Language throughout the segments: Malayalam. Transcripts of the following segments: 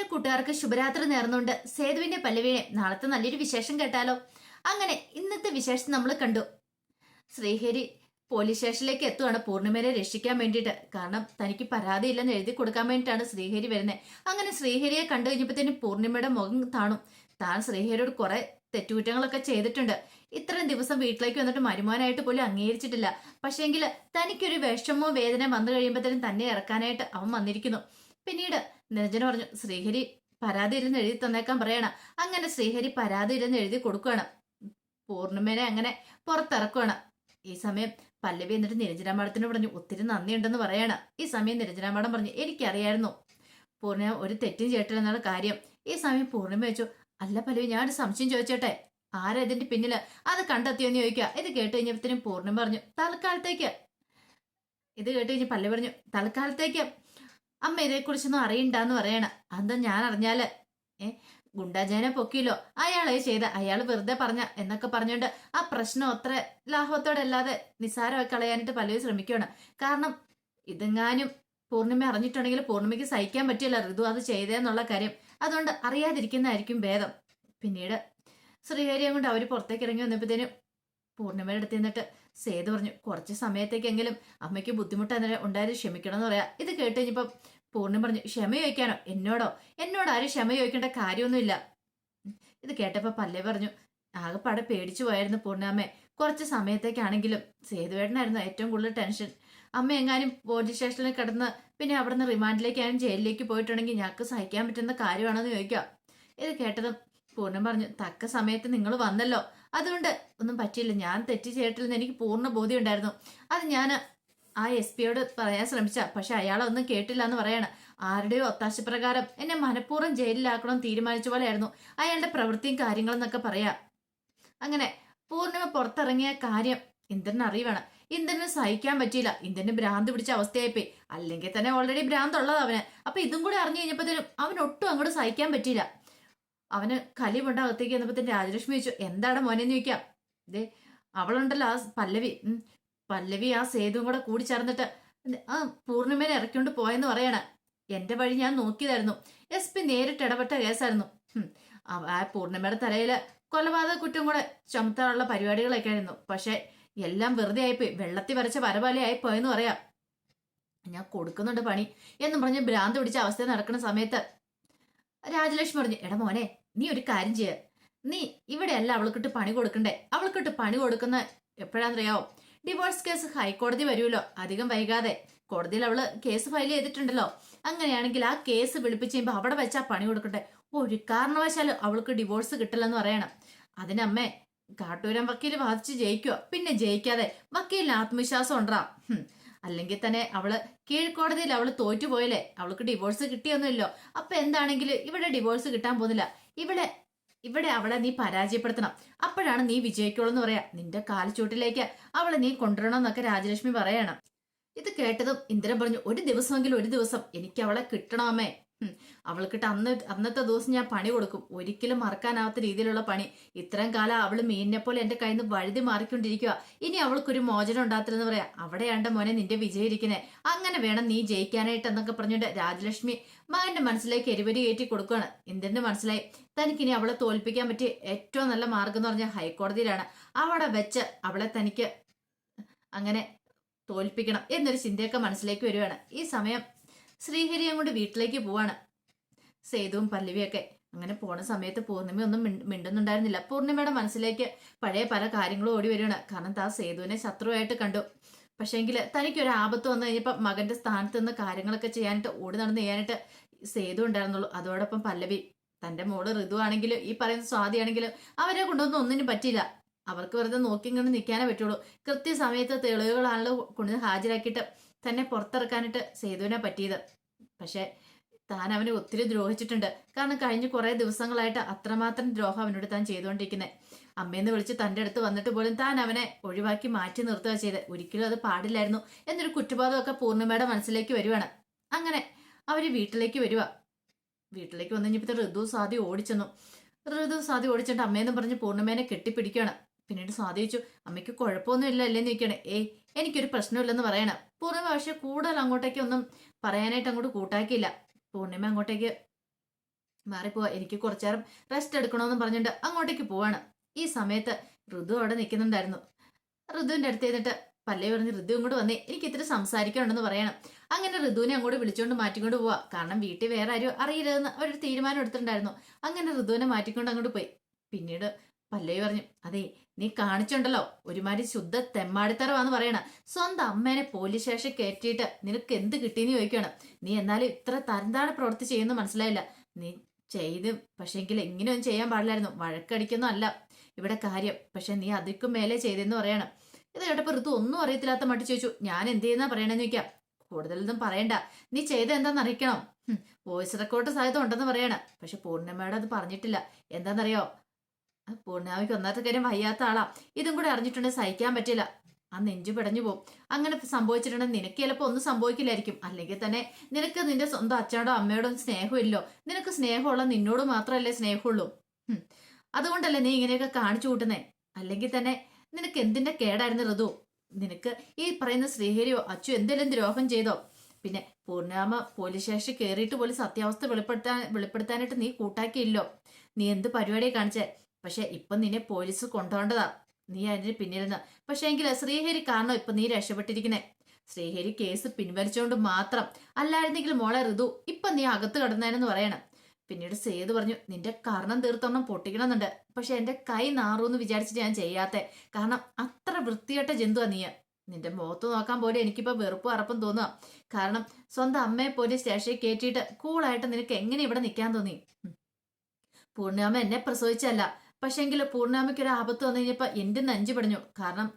എല്ലാ കൂട്ടുകാർക്ക് ശുഭരാത്രി നേർന്നുകൊണ്ട് സേതുവിന്റെ പല്ലവിയെ നാളത്തെ നല്ലൊരു വിശേഷം കേട്ടാലോ? അങ്ങനെ ഇന്നത്തെ വിശേഷം നമ്മൾ കണ്ടു. ശ്രീഹരി പോലീസ് സ്റ്റേഷനിലേക്ക് എത്തുകയാണ് പൂർണിമയെ രക്ഷിക്കാൻ വേണ്ടിയിട്ട്. കാരണം തനിക്ക് പരാതിയില്ലെന്ന് എഴുതി കൊടുക്കാൻ വേണ്ടിയിട്ടാണ് ശ്രീഹരി വരുന്നത് അങ്ങനെ ശ്രീഹരിയെ കണ്ടു കഴിഞ്ഞപ്പോഴത്തേനും പൂർണിമയുടെ മുഖം താണും. താൻ ശ്രീഹരിയോട് കുറെ തെറ്റുകുറ്റങ്ങളൊക്കെ ചെയ്തിട്ടുണ്ട്. ഇത്രയും ദിവസം വീട്ടിലേക്ക് വന്നിട്ട് മരുമാനായിട്ട് പോലും അംഗീകരിച്ചിട്ടില്ല. പക്ഷേങ്കിൽ തനിക്കൊരു വിഷമോ വേദന വന്നു കഴിയുമ്പോഴത്തേനും തന്നെ ഇറക്കാനായിട്ട് അവൻ വന്നിരിക്കുന്നു. പിന്നീട് നിരഞ്ജന പറഞ്ഞു ശ്രീഹരി പരാതി ഇരുന്ന് എഴുതി തന്നേക്കാൻ പറയണം. അങ്ങനെ ശ്രീഹരി പരാതി ഇരുന്ന് എഴുതി കൊടുക്കുകയാണ് പൂർണിമേനെ അങ്ങനെ പുറത്തിറക്കുകയാണ് ഈ സമയം പല്ലവി എന്നിട്ട് നിരഞ്ജന മാഡത്തിന് പറഞ്ഞു ഒത്തിരി നന്ദിയുണ്ടെന്ന് പറയണം. ഈ സമയം നിരഞ്ജന മാഡം പറഞ്ഞു എനിക്കറിയായിരുന്നു. പൂർണിമ ഒരു തെറ്റും ചെയ്തിട്ടില്ലെന്നുള്ള കാര്യം. ഈ സമയം പൂർണിമ വെച്ചു അല്ല പല്ലവി ഞാനൊരു സംശയം ചോദിച്ചോട്ടെ? ആരാ ഇതിന്റെ പിന്നിൽ? അത് കണ്ടെത്തിയെന്ന് ചോദിക്കുക ഇത് കേട്ട് കഴിഞ്ഞപ്പോഴത്തേനും പൂർണം പറഞ്ഞു തൽക്കാലത്തേക്ക്. ഇത് കേട്ട് കഴിഞ്ഞ് പല്ലവി പറഞ്ഞു തൽക്കാലത്തേക്ക്. അമ്മ ഇതേക്കുറിച്ചൊന്നും അറിയണ്ടെന്ന് പറയണ. അതെന്താ ഞാൻ അറിഞ്ഞാൽ? ഏ ഗുണ്ടാജേനെ പൊക്കിയില്ലോ. അയാളെ ചെയ്ത അയാൾ വെറുതെ പറഞ്ഞ എന്നൊക്കെ പറഞ്ഞുകൊണ്ട് ആ പ്രശ്നം അത്ര ലാഭത്തോടെ അല്ലാതെ നിസ്സാരമായി കളയാനായിട്ട് പലരും ശ്രമിക്കുകയാണ് കാരണം ഇതെങ്ങാനും പൂർണിമ അറിഞ്ഞിട്ടുണ്ടെങ്കിൽ പൂർണിമയ്ക്ക് സഹിക്കാൻ പറ്റില്ല. ഋതു അത് ചെയ്തേന്നുള്ള കാര്യം. അതുകൊണ്ട് അറിയാതിരിക്കുന്നതായിരിക്കും ഭേദം. പിന്നീട് ശ്രീഹരിയെ കൊണ്ട് അവർ പുറത്തേക്ക് ഇറങ്ങി വന്നപ്പോഴത്തേനും പൂർണിമയുടെ അടുത്ത് നിന്നിട്ട് സേതു പറഞ്ഞു കുറച്ച് സമയത്തേക്കെങ്കിലും അമ്മയ്ക്ക് ബുദ്ധിമുട്ട് ഉണ്ടായത് ക്ഷമിക്കണം എന്ന് പറയാം. ഇത് കേട്ട് കഴിഞ്ഞപ്പം പൂർണിമ പറഞ്ഞു ക്ഷമ ചോദിക്കാനോ? എന്നോടോ? എന്നോട് ആരും ക്ഷമ ചോദിക്കേണ്ട കാര്യമൊന്നുമില്ല. ഇത് കേട്ടപ്പോൾ പല്ലേ പറഞ്ഞു ആകെപ്പാടെ പേടിച്ചു പോയായിരുന്നു പൂർണാമ്മേ കുറച്ച് സമയത്തേക്കാണെങ്കിലും സേതുവേട്ടനായിരുന്നു ഏറ്റവും കൂടുതൽ ടെൻഷൻ. അമ്മ എങ്ങാനും പോലീസ് സ്റ്റേഷനിൽ കിടന്ന് പിന്നെ അവിടുന്ന് റിമാൻഡിലേക്കാനും ജയിലിലേക്ക് പോയിട്ടുണ്ടെങ്കിൽ ഞങ്ങൾക്ക് സഹിക്കാൻ പറ്റുന്ന കാര്യമാണെന്ന് ചോദിക്കാം. ഇത് കേട്ടതും പൂർണം പറഞ്ഞു തക്ക സമയത്ത് നിങ്ങൾ വന്നല്ലോ. അതുകൊണ്ട് ഒന്നും പറ്റിയില്ല. ഞാൻ തെറ്റ് ചെയ്തിട്ടില്ലെന്ന് എനിക്ക് പൂർണ ബോധ്യം ഉണ്ടായിരുന്നു. അത് ഞാൻ ആ എസ് പിയോട് പറയാൻ ശ്രമിച്ച. പക്ഷെ അയാളൊന്നും കേട്ടില്ല എന്ന് പറയാണ്. ആരുടെയോ ഒത്താശപ്രകാരം എന്നെ മനഃപൂർവം ജയിലിലാക്കണം തീരുമാനിച്ച പോലെയായിരുന്നു അയാളുടെ പ്രവൃത്തിയും കാര്യങ്ങളും എന്നൊക്കെ പറയാം. അങ്ങനെ പൂർണിമ പുറത്തിറങ്ങിയ കാര്യം ഇന്ദ്രന് അറിയണം ഇന്ദ്രന് സഹിക്കാൻ പറ്റിയില്ല. ഇന്ദ്രന് ഭ്രാന്ത് പിടിച്ച അവസ്ഥയായിപ്പോയി. അല്ലെങ്കിൽ തന്നെ ഓൾറെഡി ഭ്രാന്ത് ഉള്ളത് അവന്. അപ്പൊ ഇതും കൂടി അറിഞ്ഞു കഴിഞ്ഞപ്പോഴത്തേനും അവൻ ഒട്ടും അങ്ങോട്ട് സഹിക്കാൻ പറ്റിയില്ല. അവന് കലിവുണ്ട് അകത്തേക്ക് എന്നപ്പോ രാജലക്ഷ്മി ചോദിച്ചു എന്താണ് മോനെന്ന് ചോദിക്കാം? ദേ അവളുണ്ടല്ലോ ആ പല്ലവി. പല്ലവി ആ സേതുവും കൂടെ കൂടി ചേർന്നിട്ട് ആ പൂർണിമേനെ ഇറക്കിക്കൊണ്ട് പോയെന്ന് പറയണ. എന്റെ വഴി ഞാൻ നോക്കിയതായിരുന്നു. എസ് പി നേരിട്ട് ഇടപെട്ട കേസായിരുന്നു. ആ- പൂർണിമയുടെ തലയിൽ കൊലപാതക കുറ്റം കൂടെ ചുമത്താനുള്ള പരിപാടികളൊക്കെ ആയിരുന്നു. പക്ഷെ എല്ലാം വെറുതെ ആയിപ്പോയി. വെള്ളത്തിൽ വരച്ച വരവാലി ആയിപ്പോയെന്ന് പറയാം. ഞാൻ കൊടുക്കുന്നുണ്ട് പണി എന്ന് പറഞ്ഞ് ഭ്രാന്ത് പിടിച്ച അവസ്ഥ നടക്കുന്ന സമയത്ത് രാജലക്ഷ്മി പറഞ്ഞു എടാ മോനെ നീ ഒരു കാര്യം ചെയ്യ. നീ ഇവിടെയല്ല അവൾക്കിട്ട് പണി കൊടുക്കണ്ടേ? അവൾക്കിട്ട് പണി കൊടുക്കുന്ന എപ്പോഴാണെന്നറിയാവോ ഡിവോഴ്സ് കേസ് ഹൈക്കോടതി വരുമല്ലോ. അധികം വൈകാതെ. കോടതിയിൽ അവൾ കേസ് ഫയൽ ചെയ്തിട്ടുണ്ടല്ലോ. അങ്ങനെയാണെങ്കിൽ ആ കേസ് വിളിപ്പിച്ച് കഴിയുമ്പോൾ അവിടെ വെച്ചാ പണി കൊടുക്കട്ടെ. ഒരു കാരണവശാലും അവൾക്ക് ഡിവോഴ്സ് കിട്ടില്ലെന്ന് പറയണം. അതിനമ്മേ കാട്ടൂരം വക്കീൽ വാദിച്ച് ജയിക്കുക പിന്നെ ജയിക്കാതെ വക്കീലിന് ആത്മവിശ്വാസം ഉണ്ടാ? അല്ലെങ്കിൽ തന്നെ അവൾ കീഴ്ക്കോടതിയിൽ അവൾ തോറ്റുപോയല്ലേ? അവൾക്ക് ഡിവോഴ്സ് കിട്ടിയൊന്നുമില്ലോ. അപ്പൊ എന്താണെങ്കിലും ഇവിടെ ഡിവോഴ്സ് കിട്ടാൻ പോകുന്നില്ല. ഇവിടെ ഇവിടെ അവളെ നീ പരാജയപ്പെടുത്തണം. അപ്പോഴാണ് നീ വിജയിക്കുള്ളൂ എന്ന് പറയാ. നിന്റെ കാൽച്ചൂട്ടിലേക്ക് അവളെ നീ കൊണ്ടുവരണം എന്നൊക്കെ രാജലക്ഷ്മി പറയണം. ഇത് കേട്ടതും ഇന്ദ്രൻ പറഞ്ഞു ഒരു ദിവസമെങ്കിലും ഒരു ദിവസം എനിക്ക് അവളെ കിട്ടണമേ. അവൾക്കിട്ട് അന്ന് അന്നത്തെ ദിവസം ഞാൻ പണി കൊടുക്കും. ഒരിക്കലും മറക്കാനാവാത്ത രീതിയിലുള്ള പണി. ഇത്രയും കാലം അവൾ മീനിനെ പോലെ എന്റെ കയ്യിൽ നിന്ന് വഴുതി മാറിക്കൊണ്ടിരിക്കുക ഇനി അവൾക്കൊരു മോചനം ഉണ്ടാത്തില്ലെന്ന് പറയാ. അവിടെയാണ്ട മോനെ നിന്റെ വിജയിരിക്കുന്നേ അങ്ങനെ വേണം നീ ജയിക്കാനായിട്ട് എന്നൊക്കെ പറഞ്ഞിട്ട് രാജലക്ഷ്മി മകന്റെ മനസ്സിലേക്ക് എരിവരി കയറ്റി കൊടുക്കുകയാണ് ഇന്ദ്രന്റെ മനസ്സിലായി? തനിക്കിനി അവളെ തോൽപ്പിക്കാൻ പറ്റിയ ഏറ്റവും നല്ല മാർഗം എന്ന് പറഞ്ഞാൽ ഹൈക്കോടതിയിലാണ്. അവിടെ വെച്ച് അവളെ തനിക്ക് അങ്ങനെ തോൽപ്പിക്കണം എന്നൊരു ചിന്തയൊക്കെ മനസ്സിലേക്ക് വരുവാണ്. ഈ സമയം ശ്രീഹരിയും അങ്ങോട്ട് വീട്ടിലേക്ക് പോവാണ്. സേതുവും പല്ലവിയൊക്കെ അങ്ങനെ പോണ സമയത്ത് പൂർണിമ ഒന്നും മിണ്ട- മിണ്ടുന്നുണ്ടായിരുന്നില്ല. പൂർണിമയുടെ മനസ്സിലേക്ക് പഴയ പല കാര്യങ്ങളും ഓടി വരികയാണ്. കാരണം താ സേതുവിനെ ശത്രുവായിട്ട് കണ്ടു. പക്ഷേങ്കിൽ തനിക്കൊരു ആപത്ത് വന്നു കഴിഞ്ഞപ്പോൾ മകന്റെ സ്ഥാനത്ത് നിന്ന് കാര്യങ്ങളൊക്കെ ചെയ്യാനായിട്ട് ഓടി നടന്ന് ചെയ്യാനായിട്ട് സേതു ഉണ്ടായിരുന്നുള്ളൂ. അതോടൊപ്പം പല്ലവി തന്റെ മോൾ ഋതു ആണെങ്കിലും ഈ പറയുന്ന സ്വാതി ആണെങ്കിലും അവരെ കൊണ്ടൊന്നും ഒന്നിനും പറ്റിയില്ല. അവർക്ക് വെറുതെ നോക്കി ഇങ്ങനെ നിൽക്കാനേ പറ്റുള്ളൂ. കൃത്യസമയത്ത് തെളിവുകളാണല്ലോ കൊണ്ട് ഹാജരാക്കിയിട്ട് തന്നെ പുറത്തിറക്കാനായിട്ട് സേതുവിനെ പറ്റിയത്. പക്ഷെ താൻ അവനെ ഒത്തിരി ദ്രോഹിച്ചിട്ടുണ്ട്. കാരണം കഴിഞ്ഞ കുറേ ദിവസങ്ങളായിട്ട് അത്രമാത്രം ദ്രോഹം അവനോട് താൻ ചെയ്തുകൊണ്ടിരിക്കുന്നത് അമ്മയെന്ന് വിളിച്ച് തന്റെ അടുത്ത് വന്നിട്ട് പോലും താൻ അവനെ ഒഴിവാക്കി മാറ്റി നിർത്തുക ചെയ്ത്. ഒരിക്കലും അത് പാടില്ലായിരുന്നു എന്നൊരു കുറ്റബോധമൊക്കെ പൂർണിമയുടെ മനസ്സിലേക്ക് വരുവാണ്. അങ്ങനെ അവർ വീട്ടിലേക്ക് വരുവാ. വീട്ടിലേക്ക് വന്നു കഴിഞ്ഞപ്പോൾ ഋതു സാദി ഓടിച്ചെന്നു. ഋതു സാദി ഓടിച്ചിട്ട് അമ്മയെന്ന് പറഞ്ഞ് പൂർണിമേനെ കെട്ടിപ്പിടിക്കുകയാണ്. പിന്നീട് സ്വാധീനിച്ചു അമ്മയ്ക്ക് കുഴപ്പമൊന്നും അല്ലേന്ന് നിൽക്കണേ ഏയ് എനിക്കൊരു പ്രശ്നമില്ലെന്ന് പറയണം. പൂർണിമ പക്ഷെ കൂടുതൽ അങ്ങോട്ടേക്ക് ഒന്നും പറയാനായിട്ട് അങ്ങോട്ട് കൂട്ടാക്കിയില്ല. പൂർണിമ അങ്ങോട്ടേക്ക് മാറിപ്പോവാ. എനിക്ക് കുറച്ചേരം റെസ്റ്റ് എടുക്കണമെന്ന് പറഞ്ഞിട്ട് അങ്ങോട്ടേക്ക് പോവാണ്. ഈ സമയത്ത് ഋതു അവിടെ നിൽക്കുന്നുണ്ടായിരുന്നു ഋതുവിന്റെ അടുത്ത് ചെയ്തിട്ട് പല്ലേ പറഞ്ഞ് ഋതു ഇങ്ങോട്ട് വന്നേ. എനിക്ക് ഇത്തിരി സംസാരിക്കാനുണ്ടെന്ന് പറയണം. അങ്ങനെ ഋതുവിനെ അങ്ങോട്ട് വിളിച്ചുകൊണ്ട് മാറ്റിക്കൊണ്ട് പോവാ. കാരണം വീട്ടിൽ വേറെ ആരും അറിയരുതെന്ന് അവരൊരു തീരുമാനം എടുത്തിട്ടുണ്ടായിരുന്നു. അങ്ങനെ ഋതുവിനെ മാറ്റിക്കൊണ്ട് അങ്ങോട്ട് പോയി. പിന്നീട് പല്ലവി പറഞ്ഞു അതെ നീ കാണിച്ചുണ്ടല്ലോ ഒരുമാതിരി ശുദ്ധ തെമ്മാടിത്തറവാന്ന് പറയണ. സ്വന്തം അമ്മേനെ പോലീസ് സ്റ്റേഷൻ കയറ്റിയിട്ട് നിനക്ക് എന്ത് കിട്ടിയെന്ന് ചോദിക്കണം. നീ എന്നാലും ഇത്ര തരംതാണ് പ്രവൃത്തി ചെയ്യുന്നു മനസ്സിലായില്ല. നീ ചെയ്ത് പക്ഷെങ്കിൽ ഇങ്ങനെയൊന്നും ചെയ്യാൻ പാടില്ലായിരുന്നു. വഴക്കടിക്കൊന്നും അല്ല. ഇവിടെ കാര്യം പക്ഷെ നീ അതിക്കും മേലെ ചെയ്തെന്ന് പറയണം. ഇത് കേട്ടപ്പോ ഋതു ഒന്നും അറിയത്തില്ലാത്ത മട്ടി ചോദിച്ചു ഞാൻ എന്ത് ചെയ്യുന്ന പറയണെന്ന് ചോദിക്കാം. കൂടുതലൊന്നും പറയണ്ട. നീ ചെയ്ത എന്താന്ന് അറിയിക്കണം? വോയിസ് റെക്കോർഡ് സാധ്യത ഉണ്ടെന്ന് പറയണ. പക്ഷെ പൂർണിമയുടെ അത് പറഞ്ഞിട്ടില്ല. എന്താണെന്നറിയോ ആ ഒന്നാത്ത കാര്യം വയ്യാത്ത ആളാ. ഇതും കൂടെ അറിഞ്ഞിട്ടുണ്ടെങ്കിൽ സഹിക്കാൻ പറ്റില്ല. ആ നെഞ്ചു പിടഞ്ഞു പോകും അങ്ങനെ സംഭവിച്ചിട്ടുണ്ടെങ്കിൽ നിനക്ക് ചിലപ്പോൾ ഒന്നും സംഭവിക്കില്ലായിരിക്കും. അല്ലെങ്കിൽ തന്നെ നിനക്ക് നിന്റെ സ്വന്തം അച്ഛനോടോ അമ്മയോടോ സ്നേഹമില്ലോ. നിനക്ക് സ്നേഹമുള്ള നിന്നോട് മാത്രമല്ലേ സ്നേഹമുള്ളൂ. അതുകൊണ്ടല്ലേ നീ ഇങ്ങനെയൊക്കെ കാണിച്ചു കൂട്ടുന്നേ? അല്ലെങ്കിൽ തന്നെ നിനക്ക് എന്തിന്റെ കേടായിരുന്നു ഋതു? നിനക്ക് ഈ പറയുന്ന ശ്രീഹരിയോ അച്ചു എന്തെങ്കിലും ദ്രോഹം ചെയ്തോ? പിന്നെ പൂർണാമ പോലീസ് സ്റ്റേഷനിൽ കയറിയിട്ട് പോലും സത്യാവസ്ഥ വെളിപ്പെടുത്താൻ വെളിപ്പെടുത്താനായിട്ട് നീ കൂട്ടാക്കിയില്ലോ. നീ എന്ത് പരിപാടിയെ കാണിച്ചേ? പക്ഷെ ഇപ്പൊ നിന്നെ പോലീസ് കൊണ്ടുപോകേണ്ടതാ നീ അതിന് പിന്നിരുന്ന് പക്ഷെ എങ്കിൽ ശ്രീഹരി കാരണം ഇപ്പൊ നീ രക്ഷപ്പെട്ടിരിക്കുന്നേ? ശ്രീഹരി കേസ് പിൻവലിച്ചുകൊണ്ട് മാത്രം അല്ലായിരുന്നെങ്കിൽ മോളെ ഋതു ഇപ്പൊ നീ അകത്ത് കടന്നേനെന്ന് പറയണം. പിന്നീട് സേതു പറഞ്ഞു നിന്റെ കർണം തീർത്തൊന്നും പൊട്ടിക്കണമെന്നുണ്ട്. പക്ഷെ എന്റെ കൈ നാറൂന്ന് വിചാരിച്ചിട്ട് ഞാൻ ചെയ്യാത്തെ. കാരണം അത്ര വൃത്തികെട്ട ജന്തുവാ നീ നിന്റെ മുഖത്ത് നോക്കാൻ പോലും എനിക്കിപ്പോ വെറുപ്പും അറപ്പും തോന്നുക കാരണം സ്വന്തം അമ്മയെ പോലും സ്റ്റേഷനിൽ കയറ്റിയിട്ട് കൂളായിട്ട് നിനക്ക് എങ്ങനെ ഇവിടെ നിൽക്കാൻ തോന്നി. പൂർണിമ എന്നെ പ്രസവിച്ചല്ല പക്ഷെങ്കിൽ പൂർണാമയ്ക്ക് ഒരു ആപത്ത് വന്നു കഴിഞ്ഞപ്പോൾ എന്റെ നെഞ്ചു പടഞ്ഞു. കാരണം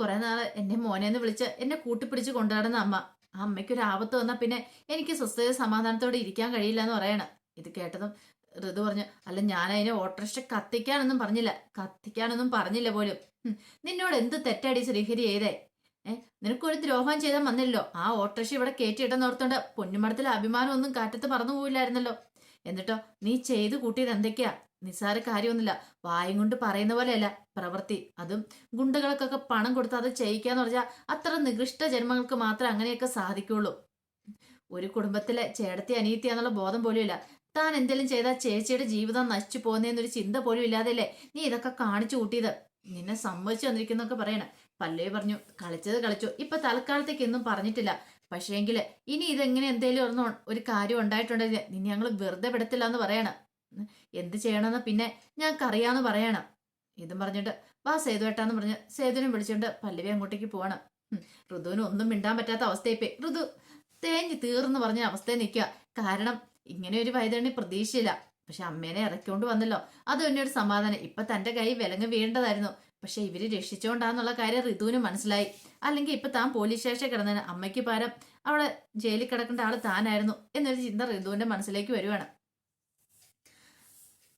കുറേ നാൾ എന്റെ മോനെ എന്ന് വിളിച്ച് എന്നെ കൂട്ടിപ്പിടിച്ച് കൊണ്ടുനടന്ന അമ്മ. ആ അമ്മയ്ക്ക് ഒരു ആപത്ത് വന്നാൽ പിന്നെ എനിക്ക് സ്വസ്ഥത സമാധാനത്തോടെ ഇരിക്കാൻ കഴിയില്ല എന്ന് പറയണം. ഇത് കേട്ടതും ഋതു പറഞ്ഞു അല്ല ഞാൻ അതിനെ ഓട്ടോറിക്ഷ കത്തിക്കാനൊന്നും പറഞ്ഞില്ല. കത്തിക്കാനൊന്നും പറഞ്ഞില്ല പോലും. നിന്നോട് എന്ത് തെറ്റടി ശ്രീഹരി ചെയ്തേ? ഏഹ് നിനക്കൊരു ദ്രോഹം ചെയ്താൽ വന്നില്ലല്ലോ. ആ ഓട്ടോറിക്ഷ ഇവിടെ കയറ്റിയിട്ടെന്ന് ഓർത്തോണ്ട് അഭിമാനം ഒന്നും കാറ്റത്ത് പറന്നു പോയില്ലായിരുന്നല്ലോ എന്നിട്ടോ നീ ചെയ്തു കൂട്ടിയത് എന്തൊക്കെയാ? നിസ്സാര കാര്യമൊന്നുമില്ല. വായും കൊണ്ട് പറയുന്ന പോലെയല്ല. പ്രവൃത്തി. അതും ഗുണ്ടകൾക്കൊക്കെ പണം കൊടുത്ത് അത് ചെയ്യിക്കാന്ന് പറഞ്ഞാൽ അത്ര നികൃഷ്ട ജന്മങ്ങൾക്ക് മാത്രമേ അങ്ങനെയൊക്കെ സാധിക്കുള്ളൂ. ഒരു കുടുംബത്തിലെ ചേടത്തി അനിയത്തി എന്നുള്ള ബോധം പോലും ഇല്ല താൻ എന്തെങ്കിലും ചെയ്താൽ ചേച്ചിയുടെ ജീവിതം നശിച്ചു പോകുന്നതെന്നൊരു ചിന്ത പോലും ഇല്ലാതെയല്ലേ നീ ഇതൊക്കെ കാണിച്ചു കൂട്ടിയത്? നിന്നെ സമ്മതിച്ചു വന്നിരിക്കുന്നൊക്കെ പറയണം. പല്ലേ പറഞ്ഞു കളിച്ചത് കളിച്ചു. ഇപ്പൊ തൽക്കാലത്തേക്ക് ഒന്നും പറഞ്ഞിട്ടില്ല. പക്ഷേങ്കിൽ ഇനി ഇതെങ്ങനെ എന്തേലും ഒരു കാര്യം ഉണ്ടായിട്ടുണ്ടെങ്കിൽ നിന്നെ ഞങ്ങൾ വെറുതെ വിടത്തില്ല എന്ന് പറയണം. എന്ത് ചെയ്യണമെന്ന് പിന്നെ ഞങ്ങൾക്കറിയാന്ന് പറയണം. ഇതും പറഞ്ഞിട്ട് വാ സേതുവേട്ടാന്ന് പറഞ്ഞ് സേതുവിനെ വിളിച്ചുകൊണ്ട് പല്ലവി അങ്ങോട്ടേക്ക് പോവാണ്. ഉം. ഋതുവിന് ഒന്നും മിണ്ടാൻ പറ്റാത്ത അവസ്ഥയിപ്പേ ഋതു തേഞ്ഞു തീർന്നു പറഞ്ഞ അവസ്ഥയിൽ നിൽക്കുക. കാരണം ഇങ്ങനെ ഒരു വൈതരണി പ്രതീക്ഷയില്ല. പക്ഷെ അമ്മേനെ ഇറക്കിക്കൊണ്ട് വന്നല്ലോ. അത് തന്നെ ഒരു സമാധാനം. ഇപ്പൊ തന്റെ കൈ വിലങ്ങ് വീണ്ടതായിരുന്നു പക്ഷെ ഇവർ രക്ഷിച്ചോണ്ടാന്നുള്ള കാര്യം ഋതുവിന് മനസ്സിലായി. അല്ലെങ്കിൽ ഇപ്പൊ താൻ പോലീസ് സ്റ്റേഷൻ കിടന്നതിന് അമ്മയ്ക്ക് പകരം അവിടെ ജയിലിൽ കിടക്കേണ്ട ആൾ താനായിരുന്നു എന്നൊരു ചിന്ത ഋതുവിന്റെ മനസ്സിലേക്ക് വരുവാണ്.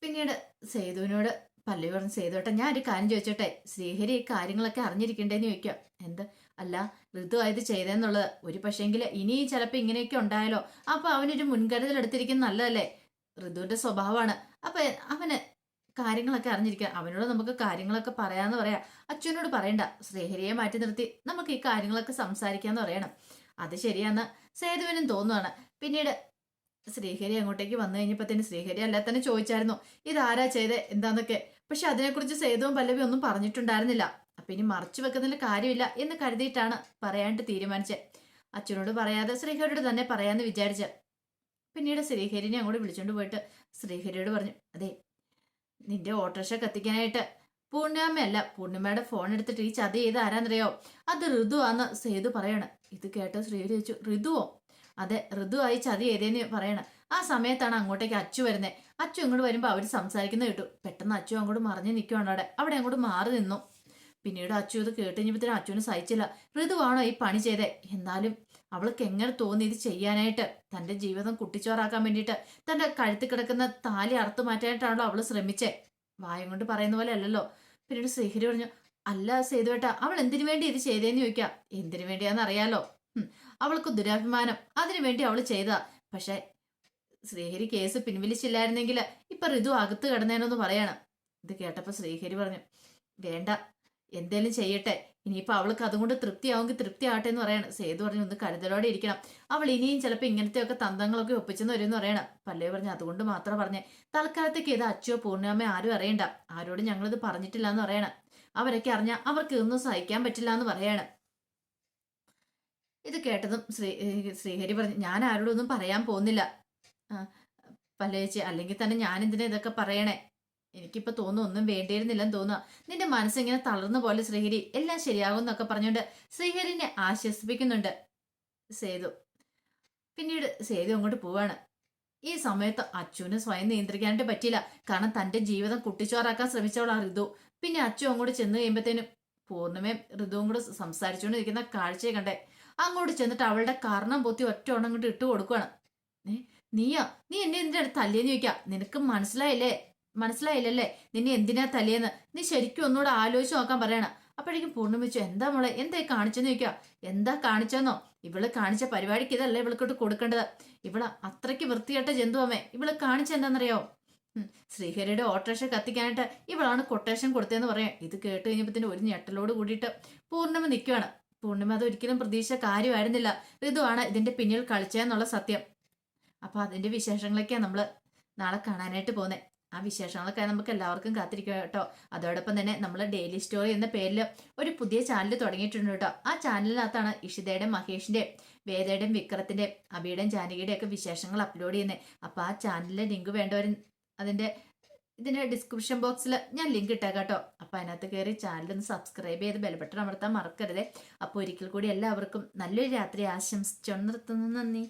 പിന്നീട് സേതുവിനോട് പല്ലവി പറഞ്ഞു സേതുവേട്ടൻ ഞാൻ ഒരു കാര്യം ചോദിച്ചോട്ടെ? ശ്രീഹരി ഈ കാര്യങ്ങളൊക്കെ അറിഞ്ഞിരിക്കണ്ടേന്ന് ചോദിക്കാം എന്ത്? അല്ല ഋതു ആയത് ചെയ്തെന്നുള്ളത് ഒരു പക്ഷേങ്കിൽ ഇനി ചിലപ്പോൾ ഇങ്ങനെയൊക്കെ ഉണ്ടായാലോ? അപ്പൊ അവനൊരു മുൻകരുതൽ എടുത്തിരിക്കുന്ന നല്ലതല്ലേ? ഋതുവിന്റെ സ്വഭാവമാണ്. അപ്പൊ അവന് കാര്യങ്ങളൊക്കെ അറിഞ്ഞിരിക്കാം അവനോട് നമുക്ക് കാര്യങ്ങളൊക്കെ പറയാന്ന് പറയാം. അച്ഛനോട് പറയണ്ട. ശ്രീഹരിയെ മാറ്റി നിർത്തി നമുക്ക് ഈ കാര്യങ്ങളൊക്കെ സംസാരിക്കാന്ന് പറയണം. അത് ശരിയാന്ന് സേതുവിനും തോന്നുവാണ്. പിന്നീട് ശ്രീഹരി അങ്ങോട്ടേക്ക് വന്നു കഴിഞ്ഞപ്പോ ശ്രീഹരി അല്ല തന്നെ ചോദിച്ചായിരുന്നു ഇതാരാ ചെയ്തേ? എന്താന്നൊക്കെ? പക്ഷെ അതിനെക്കുറിച്ച് സേതുവും പല്ലവി ഒന്നും പറഞ്ഞിട്ടുണ്ടായിരുന്നില്ല. അപ്പൊ ഇനി മറച്ചു വെക്കുന്നതിൽ കാര്യമില്ല എന്ന് കരുതിയിട്ടാണ് പറയാണ്ട് തീരുമാനിച്ചത് അച്ഛനോട് പറയാതെ ശ്രീഹരിയോട് തന്നെ പറയാന്ന് വിചാരിച്ച. പിന്നീട് ശ്രീഹരിനെ അങ്ങോട്ട് വിളിച്ചോണ്ട് പോയിട്ട് ശ്രീഹരിയോട് പറഞ്ഞു അതെ നിന്റെ ഓട്ടോറിക്ഷ കത്തിക്കാനായിട്ട് പൂർണിമയല്ല പൂർണിമയുടെ ഫോൺ എടുത്തിട്ട് ഈ ചതി ചെയ്ത് ആരാന്നറിയോ? അത് ഋതു ആന്ന് സേതു പറയാണ്. ഇത് കേട്ട് ശ്രീഹരി ചോദിച്ചു ഋതുവോ? അതെ ഋതു ആയി ചതി ഏതേന്ന് പറയണം ആ സമയത്താണ് അങ്ങോട്ടേക്ക് അച്ചു വരുന്നത് അച്ചു ഇങ്ങോട്ട് വരുമ്പോൾ അവർ സംസാരിക്കുന്നത് കേട്ടു. പെട്ടെന്ന് അച്ചു അങ്ങോട്ട് മറിഞ്ഞു നിൽക്കുവാണ് അവിടെ. അവിടെ അങ്ങോട്ട് മാറി നിന്നു. പിന്നീട് അച്ചു ഇത് കേട്ട് കഴിഞ്ഞപ്പോഴത്തേനും അച്ചുവിന് സഹിച്ചില്ല. ഋതുവാണോ ഈ പണി ചെയ്തേ? എന്നാലും അവൾക്ക് എങ്ങനെ തോന്നി ഇത് ചെയ്യാനായിട്ട്? തന്റെ ജീവിതം കുട്ടിച്ചോറാക്കാൻ വേണ്ടിയിട്ട് തന്റെ കഴുത്തിൽ കിടക്കുന്ന താലി അറുത്തു മാറ്റാനായിട്ടാണല്ലോ അവൾ ശ്രമിച്ചേ. വായം കൊണ്ട് പറയുന്ന പോലെ അല്ലല്ലോ. പിന്നീട് ശ്രീഹരി പറഞ്ഞു അല്ല സേതുവേട്ട അവൾ എന്തിനു വേണ്ടി ഇത് ചെയ്തേന്ന് ചോദിക്കാം? എന്തിനു വേണ്ടിയാന്ന് അറിയാലോ. അവൾക്ക് ദുരാഭിമാനം. അതിനു വേണ്ടി അവൾ ചെയ്തതാ പക്ഷെ ശ്രീഹരി കേസ് പിൻവലിച്ചില്ലായിരുന്നെങ്കിൽ ഇപ്പൊ ഋതു അകത്ത് കിടന്നേനൊന്ന് പറയണം. ഇത് കേട്ടപ്പോ ശ്രീഹരി പറഞ്ഞു വേണ്ട എന്തേലും ചെയ്യട്ടെ. ഇനിയിപ്പോൾ അവൾക്ക് അതുകൊണ്ട് തൃപ്തിയാവുമെങ്കിൽ തൃപ്തിയാവട്ടെ എന്ന് പറയണം. സേതു പറഞ്ഞു ഒന്ന് കരുതലോടെ ഇരിക്കണം. അവൾ ഇനിയും ചിലപ്പോൾ ഇങ്ങനത്തെയൊക്കെ തന്ത്രങ്ങളൊക്കെ ഒപ്പിച്ചെന്ന് വരുമെന്ന് പറയണം. പല്ലവി പറഞ്ഞു അതുകൊണ്ട് മാത്രം പറഞ്ഞേ. തൽക്കാലത്തേക്ക് ഇത് അച്ഛയോ പൂർണിമയോ ആരും അറിയണ്ട. ആരോടും ഞങ്ങളിത് പറഞ്ഞിട്ടില്ല എന്ന് പറയണം. അവരൊക്കെ അറിഞ്ഞാൽ അവർക്ക് ഇതൊന്നും സഹിക്കാൻ പറ്റില്ല എന്ന് പറയാണ്. ഇത് കേട്ടതും ശ്രീ ശ്രീഹരി പറഞ്ഞു ഞാൻ ആരോടും ഒന്നും പറയാൻ പോകുന്നില്ല. പല്ലേച്ചി അല്ലെങ്കിൽ തന്നെ ഞാൻ എന്തിനാ ഇതൊക്കെ പറയണേ? എനിക്കിപ്പോ തോന്നുന്നു ഒന്നും വേണ്ടിയിരുന്നില്ലെന്ന് തോന്നുക നിന്റെ മനസ്സിങ്ങനെ തളർന്നു പോലെ ശ്രീഹരി എല്ലാം ശരിയാകും എന്നൊക്കെ പറഞ്ഞുകൊണ്ട് ശ്രീഹരിനെ ആശ്വസിപ്പിക്കുന്നുണ്ട് സേതു. പിന്നീട് സേതു അങ്ങോട്ട് പോവാണ്. ഈ സമയത്ത് അച്ചുവിന് സ്വയം നിയന്ത്രിക്കാനായിട്ട് പറ്റിയില്ല. കാരണം തന്റെ ജീവിതം കുട്ടിച്ചോറാക്കാൻ ശ്രമിച്ചവളാ ഋതു പിന്നെ അച്ചു അങ്ങോട്ട് ചെന്ന് കഴിയുമ്പത്തേനും പൂർണമേ ഋതുവും കൂടെ സംസാരിച്ചുകൊണ്ടിരിക്കുന്ന കാഴ്ചയെ കണ്ടേ. അങ്ങോട്ട് ചെന്നിട്ട് അവളുടെ കാരണം പൊത്തി ഒറ്റ ഓണം കൊണ്ട് ഇട്ട് കൊടുക്കുകയാണ് നീയോ? നീ എന്നെ എന്തിനാ തല്ലിയെന്ന് ചോദിക്കാം? നിനക്ക് മനസ്സിലായില്ലേ? മനസ്സിലായില്ലല്ലേ? നിന്നെ എന്തിനാ തല്ലിയെന്ന്? നീ ശരിക്കും ഒന്നുകൂടെ ആലോചിച്ച് നോക്കാൻ പറയണം. അപ്പോഴേക്കും പൂർണിമിച്ചു എന്താ മോളെ? എന്താ കാണിച്ചെന്ന് ചോദിക്കാം? എന്താ കാണിച്ചെന്നോ? ഇവൾ കാണിച്ച പരിപാടിക്ക് ഇതല്ലേ ഇവൾക്കോട്ട് കൊടുക്കേണ്ടത്? ഇവൾ അത്രയ്ക്ക് വൃത്തികെട്ട ജന്തുവമ്മേ ഇവൾ കാണിച്ച എന്താണെന്നറിയോ ശ്രീഹരിയുടെ ഓട്ടോറിക്ഷ കത്തിക്കാനായിട്ട് ഇവളാണ് കൊട്ടേഷൻ കൊടുത്തതെന്ന് പറയാം. ഇത് കേട്ട് കഴിഞ്ഞപ്പോ ഒരു ഞെട്ടലോട് കൂടിയിട്ട് പൂർണിമ നിൽക്കുകയാണ് പൂർണിമ അത് ഒരിക്കലും പ്രതീക്ഷ കാര്യമായിരുന്നില്ല. ഋതുവാണ് ഇതിന്റെ പിന്നിൽ കളിച്ചതെന്നുള്ള സത്യം. അപ്പൊ അതിന്റെ വിശേഷങ്ങളൊക്കെയാണ് നമ്മൾ നാളെ കാണാനായിട്ട് പോകുന്നത് ആ വിശേഷങ്ങളൊക്കെ നമുക്ക് എല്ലാവർക്കും കാത്തിരിക്കുക കേട്ടോ. അതോടൊപ്പം തന്നെ നമ്മൾ ഡെയിലി സ്റ്റോറി എന്ന പേരിൽ ഒരു പുതിയ ചാനൽ തുടങ്ങിയിട്ടുണ്ട് കേട്ടോ. ആ ചാനലിനകത്താണ് ഇഷിതയുടെയും മഹേഷിന്റെ വേദയുടെയും വിക്രത്തിന്റെയും അബിയുടെയും ജാനകിയുടെയും ഒക്കെ വിശേഷങ്ങൾ അപ്ലോഡ് ചെയ്യുന്നത് അപ്പൊ ആ ചാനലിലെ ലിങ്ക് വേണ്ടവരും അതിന്റെ ഇതിന്റെ ഡിസ്ക്രിപ്ഷൻ ബോക്സിൽ ഞാൻ ലിങ്ക് ഇട്ടേക്കാം കേട്ടോ. അപ്പൊ അതിനകത്ത് കയറി ചാനൽ ഒന്ന് സബ്സ്ക്രൈബ് ചെയ്ത് ബെൽബട്ടൺ അമർത്താൻ മറക്കരുത്. അപ്പോൾ ഒരിക്കൽ കൂടി എല്ലാവർക്കും നല്ലൊരു രാത്രി ആശംസിച്ചു നിർത്തുന്നു നന്ദി.